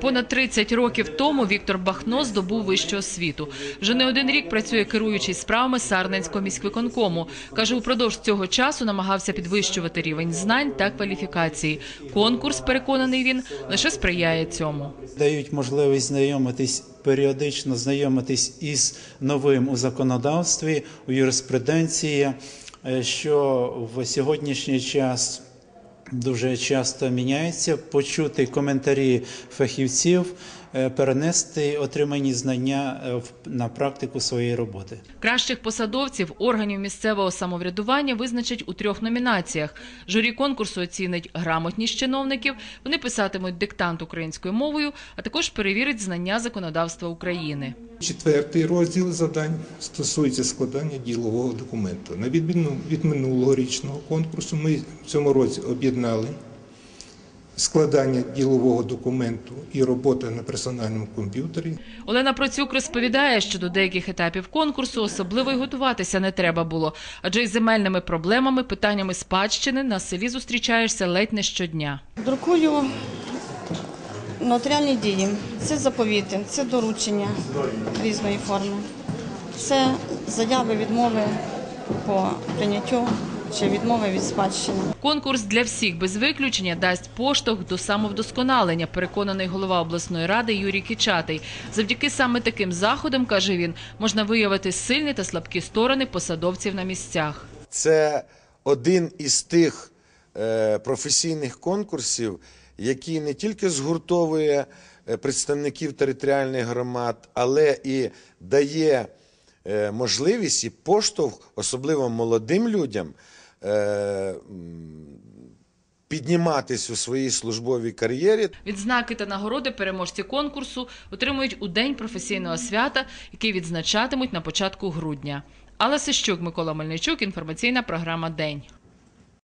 Понад 30 років тому Віктор Бахно здобув вищу освіту. Вже не один рік працює керуючий справами Сарненського міськвиконкому. Каже, упродовж цього часу намагався підвищувати рівень знань та кваліфікації. Конкурс, переконаний він, лише сприяє цьому. дають можливість знайомитись періодично знайомитись із новим у законодавстві, у юриспруденції, е, що в сьогоднішній час дуже часто міняється, почути коментарі фахівців, перенести отримані знання е, в- на практику своєї роботи. Кращих посадовців органів місцевого самоврядування визначать у трьох номінаціях. Журі конкурсу оцінить грамотність чиновників. Вони писатимуть диктант українською мовою, а також перевірить знання законодавства України. Четвертий розділ завдань стосується складання ділового документу. На відміну від минулого річного конкурсу, ми в цьому році об'єднали складання ділового документу і робота на персональному комп'ютері. Олена Процюк розповідає, що до деяких етапів конкурсу особливо й готуватися не треба було, адже із земельними проблемами, питаннями спадщини на селі зустрічаєшся ледь не щодня. Друкую нотаріальні дії. Це заповіти, це доручення різної форми. Це заяви відмови по прийняттю чи відмови від спадщини. Конкурс для всіх без виключення дасть поштовх до самовдосконалення, переконаний голова обласної ради Юрій Кичатий. Завдяки саме таким заходам, каже він, можна виявити сильні та слабкі сторони посадовців на місцях. Це один із тих е, професійних конкурсів, який не тільки згуртовує е, представників територіальних громад, але і дає е, можливість і поштовх, особливо молодим людям, підніматись у своїй службовій кар'єрі. Відзнаки та нагороди переможці конкурсу отримують у день професійного свята, який відзначатимуть на початку грудня. Алла Сищук, Микола Мельничук, інформаційна програма День.